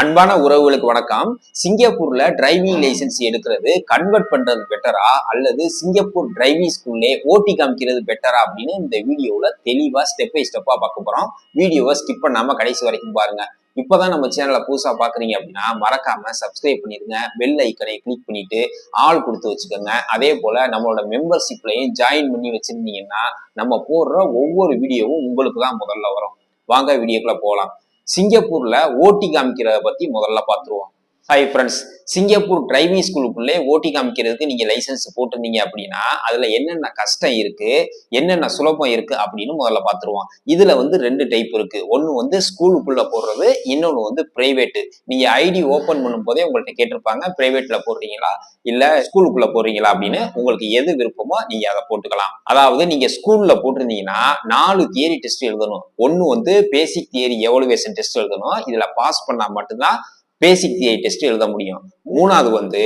அன்பான உறவுகளுக்கு வணக்கம். சிங்கப்பூர்ல டிரைவிங் லைசென்ஸ் எடுக்கிறது கன்வெர்ட் பண்றது பெட்டரா அல்லது சிங்கப்பூர் டிரைவிங் ஸ்கூல்லே ஓட்டி காமிக்கிறது பெட்டரா அப்படின்னு இந்த வீடியோல தெளிவா ஸ்டெப் பை ஸ்டெப்பா பார்க்க போறோம். வீடியோவை ஸ்கிப் பண்ணாம கடைசி வரைக்கும் பாருங்க. இப்பதான் நம்ம சேனலை புதுசா பாக்குறீங்க அப்படின்னா மறக்காம சப்ஸ்கிரைப் பண்ணிருங்க பெல் ஐக்கனை கிளிக் பண்ணிட்டு ஆள் கொடுத்து வச்சுக்கோங்க. அதே போல நம்மளோட மெம்பர்ஷிப்லையும் ஜாயின் பண்ணி வச்சிருந்தீங்கன்னா நம்ம போடுற ஒவ்வொரு வீடியோவும் உங்களுக்கு தான் முதல்ல வரும். வாங்க வீடியோக்குள்ள போகலாம். சிங்கப்பூர்ல ஓட்டி காமிக்கிறத பத்தி முதல்ல பார்த்துருவோம். ஹாய் ஃப்ரெண்ட்ஸ் சிங்கப்பூர் டிரைவிங் ஸ்கூலுக்குள்ளே ஓட்டி காமிக்கிறதுக்கு நீங்கள் லைசன்ஸ் போட்டிருந்தீங்க அப்படின்னா அதில் என்னென்ன கஷ்டம் இருக்குது என்னென்ன சுலபம் இருக்குது அப்படின்னு முதல்ல பார்த்துருவோம். இதில் வந்து ரெண்டு டைப் இருக்குது ஒன்று வந்து ஸ்கூலுக்குள்ளே போடுறது இன்னொன்று வந்து ப்ரைவேட்டு நீங்கள் ஐடி ஓப்பன் பண்ணும் போதே கேட்டிருப்பாங்க ப்ரைவேட்டில் போடுறீங்களா? இல்லை ஸ்கூலுக்குள்ளே போடுறீங்களா அப்படின்னு உங்களுக்கு எது விருப்பமோ நீங்கள் அதை போட்டுக்கலாம். அதாவது நீங்கள் ஸ்கூலில் போட்டிருந்தீங்கன்னா நாலு தியரி டெஸ்ட் எழுதணும். ஒன்று வந்து பேசிக் தியரி எவலுவேஷன் டெஸ்ட் எழுதணும். இதில் பாஸ் பண்ணால் மட்டும்தான் பேசிக் தியரி டெஸ்ட் எழுத முடியும். மூணாவது வந்து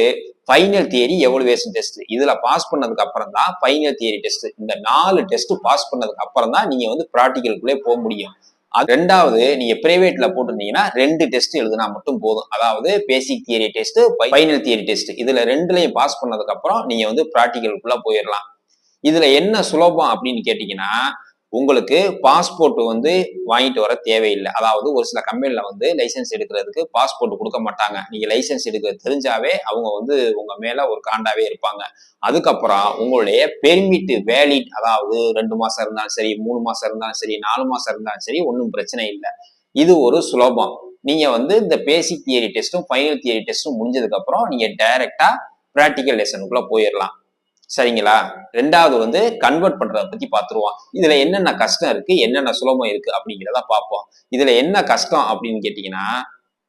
ஃபைனல் தியரி எவலுவேஷன் டெஸ்ட் இதுல பாஸ் பண்ணதுக்கு அப்புறம் தான் ஃபைனல் தியரி டெஸ்ட் இந்த நாலு டெஸ்ட் பாஸ் பண்ணதுக்கு அப்புறம் தான் நீங்க வந்து ப்ராக்டிக்கலுக்குள்ளே போக முடியும். அது ரெண்டாவது நீங்க பிரைவேட்ல போட்டிருந்தீங்கன்னா ரெண்டு டெஸ்ட் எழுதினா மட்டும் போதும். அதாவது basic theory test final theory test இதுல ரெண்டுலையும் பாஸ் பண்ணதுக்கு அப்புறம் நீங்க வந்து ப்ராக்டிக்கலுக்குள்ள போயிடலாம் இதுல என்ன சுலபம் அப்படின்னு கேட்டீங்கன்னா உங்களுக்கு பாஸ்போர்ட் வந்து வாங்கிட்டு வர தேவையில்லை. அதாவது ஒரு சில கம்பெனியில் வந்து லைசன்ஸ் எடுக்கிறதுக்கு பாஸ்போர்ட் கொடுக்க மாட்டாங்க. நீங்க லைசன்ஸ் எடுக்கிறது தெரிஞ்சாவே அவங்க வந்து உங்க மேல ஒரு காண்டாவே இருப்பாங்க. அதுக்கப்புறம் உங்களுடைய பெர்மிட் வேலிட் அதாவது ரெண்டு மாசம் இருந்தாலும் சரி மூணு மாசம் இருந்தாலும் சரி நாலு மாசம் இருந்தாலும் சரி ஒன்றும் பிரச்சனை இல்லை. இது ஒரு சுலபம். நீங்க வந்து இந்த பேசிக் தியரி டெஸ்ட்டும் ஃபைனல் தியரி டெஸ்ட்டும் முடிஞ்சதுக்கு அப்புறம் நீங்க டைரக்டா ப்ராக்டிக்கல் லெசனுக்குள்ள போயிடலாம் சரிங்களா? ரெண்டாவது வந்து கன்வெர்ட் பண்றத பத்தி பாத்துருவோம் இதுல என்னென்ன கஷ்டம் இருக்கு என்னென்ன சுலபம் இருக்கு அப்படிங்கிறத பார்ப்போம். இதுல என்ன கஷ்டம் அப்படின்னு கேட்டீங்கன்னா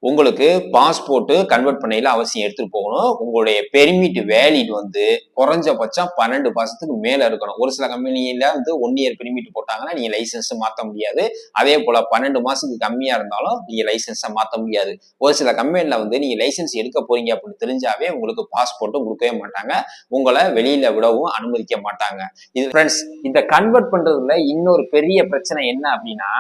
உங்களுக்கு பாஸ்போர்ட்டு கன்வெர்ட் பண்ணையில அவசியம் எடுத்துட்டு போகணும். உங்களுடைய பெர்மிட் வேலிட் வந்து குறைஞ்சபட்சம் பன்னெண்டு மாதத்துக்கு மேல இருக்கணும். ஒரு சில கம்பெனியில வந்து ஒன் இயர் பெர்மிட் போட்டாங்கன்னா நீங்க லைசன்ஸ் மாத்த முடியாது. அதே போல பன்னெண்டு மாசத்துக்கு கம்மியா இருந்தாலும் நீங்க லைசன்ஸை மாத்த முடியாது. ஒரு சில கம்பெனில வந்து நீங்க லைசன்ஸ் எடுக்க போறீங்க அப்படின்னு தெரிஞ்சாவே உங்களுக்கு பாஸ்போர்ட்டும் கொடுக்கவே மாட்டாங்க. உங்களை வெளியில விடவும் அனுமதிக்க மாட்டாங்க. இது ஃப்ரெண்ட்ஸ் இந்த கன்வெர்ட் பண்றதுல இன்னொரு பெரிய பிரச்சனை என்ன அப்படின்னா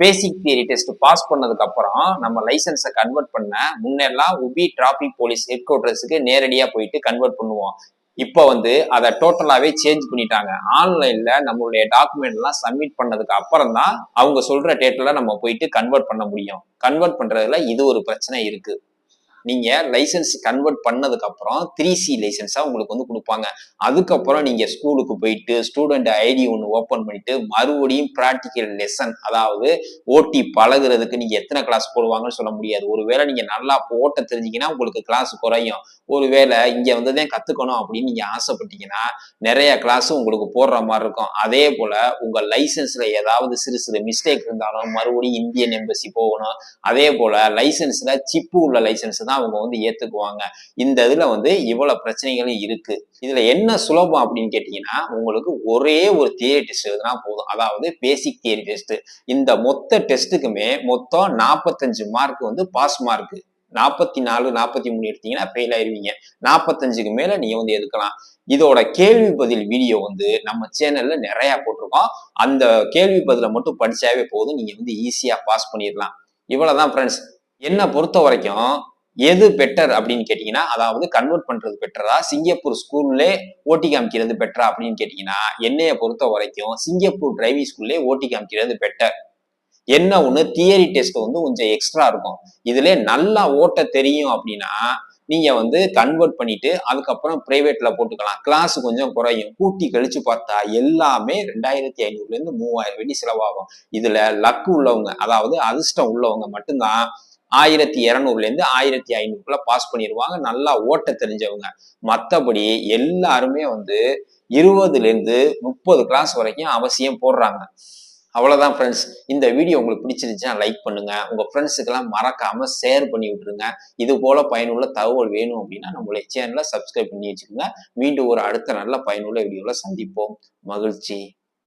பேசிக் தியரி டெஸ்ட் பாஸ் பண்ணதுக்கு அப்புறம் நம்ம லைசன்ஸை கன்வெர்ட் பண்ண முன்னெல்லாம் உபி டிராபிக் போலீஸ் ஹெட் குவார்டர்ஸுக்கு நேரடியாக போயிட்டு கன்வெர்ட் பண்ணுவோம். இப்போ வந்து அதை டோட்டலாகவே சேஞ்ச் பண்ணிட்டாங்க. ஆன்லைனில் நம்மளுடைய டாக்குமெண்ட்லாம் சப்மிட் பண்ணதுக்கு அப்புறம் தான் அவங்க சொல்கிற டேட்டில் நம்ம போயிட்டு கன்வெர்ட் பண்ண முடியும். கன்வெர்ட் பண்ணுறதுல இது ஒரு பிரச்சனை இருக்குது நீங்க லைசன்ஸ் கன்வெர்ட் பண்ணதுக்கு அப்புறம் த்ரீ சி லைசன்ஸா உங்களுக்கு வந்து கொடுப்பாங்க. அதுக்கப்புறம் நீங்க ஸ்கூலுக்கு போயிட்டு ஸ்டூடெண்ட் ஐடி ஒன்று ஓப்பன் பண்ணிட்டு மறுபடியும் ப்ராக்டிக்கல் லெசன் அதாவது ஓட்டி பழகுறதுக்கு நீங்க எத்தனை கிளாஸ் போடுவாங்கன்னு சொல்ல முடியாது. ஒருவேளை நீங்க நல்லா ஓட்ட தெரிஞ்சீங்கன்னா உங்களுக்கு கிளாஸ் குறையும். ஒருவேளை இங்க வந்ததே கத்துக்கணும் அப்படின்னு நீங்க ஆசைப்பட்டீங்கன்னா நிறைய கிளாஸ் உங்களுக்கு போடுற மாதிரி இருக்கும். அதே போல உங்க லைசன்ஸ்ல ஏதாவது சிறு சிறு மிஸ்டேக் இருந்தாலும் மறுபடியும் இந்தியன் எம்பசி போகணும். அதே போல லைசன்ஸ்ல சிப்பு உள்ள லைசன்ஸ் தான் அவங்க வந்து ஏத்துக்குவாங்க. இந்த இதுல வந்து இவ்வளவு பிரச்சனைகளும் இருக்கு. இதுல என்ன சுலபம் அப்படின்னு கேட்டீங்கன்னா உங்களுக்கு ஒரே ஒரு தியரி டெஸ்ட் எழுதுனா போதும். அதாவது பேசிக் தியரி டெஸ்ட் இந்த மொத்த டெஸ்ட்டுக்குமே மொத்தம் நாற்பத்தஞ்சு மார்க் வந்து பாஸ் மார்க் நாற்பத்தி நாலு நாற்பத்தி மூணு எடுத்தீங்கன்னா ஃபெயில் ஆயிருவீங்க. நாற்பத்தஞ்சுக்கு மேல நீங்க வந்து எடுக்கலாம். இதோட கேள்வி பதில் வீடியோ வந்து நம்ம சேனல்ல நிறைய போட்டிருக்கோம். அந்த கேள்வி பதில மட்டும் படிச்சாவே போதும். நீங்க வந்து ஈஸியா பாஸ் பண்ணிடலாம். இவ்வளவுதான் ஃப்ரெண்ட்ஸ் என்னை பொறுத்த வரைக்கும் எது பெட்டர் அப்படின்னு கேட்டீங்கன்னா அதாவது கன்வெர்ட் பண்றது பெட்டரா சிங்கப்பூர் ஸ்கூல்லே ஓட்டி காமிக்கிறது பெட்டரா அப்படின்னு கேட்டீங்கன்னா என்னைய பொறுத்த வரைக்கும் சிங்கப்பூர் டிரைவிங் ஸ்கூல்லே ஓட்டி காமிக்கிறது பெட்டர் என்ன ஒண்ணு? தியரி டெஸ்ட் வந்து கொஞ்சம் எக்ஸ்ட்ரா இருக்கும். இதுல நல்லா ஓட்ட தெரியும் அப்படின்னா நீங்க வந்து கன்வெர்ட் பண்ணிட்டு அதுக்கப்புறம் பிரைவேட்ல போட்டுக்கலாம். கிளாஸ் கொஞ்சம் குறையும். கூட்டி கழிச்சு பார்த்தா எல்லாமே ரெண்டாயிரத்தி ஐநூறுல இருந்து மூவாயிரம் வெடி செலவாகும். இதுல லக்கு உள்ளவங்க அதாவது அதிர்ஷ்டம் உள்ளவங்க மட்டும்தான் ஆயிரத்தி இரநூறுல இருந்து ஆயிரத்தி ஐநூறுக்குள்ள பாஸ் பண்ணிடுவாங்க. நல்லா ஓட்ட தெரிஞ்சவங்க. மற்றபடி எல்லாருமே வந்து இருபதுல இருந்து முப்பது கிளாஸ் வரைக்கும் அவசியம் போடுறாங்க. அவ்வளவுதான் ஃப்ரெண்ட்ஸ் இந்த வீடியோ உங்களுக்கு பிடிச்சிருந்துச்சுன்னா லைக் பண்ணுங்க. உங்க ஃப்ரெண்ட்ஸுக்கெல்லாம் மறக்காம ஷேர் பண்ணி விட்டுருங்க. இது போல பயனுள்ள தகவல் வேணும் அப்படின்னா நம்மளுடைய சேனலை சப்ஸ்கிரைப் பண்ணி வச்சுக்கோங்க. மீண்டும் ஒரு அடுத்த நல்ல பயனுள்ள வீடியோல சந்திப்போம். மகிழ்ச்சி.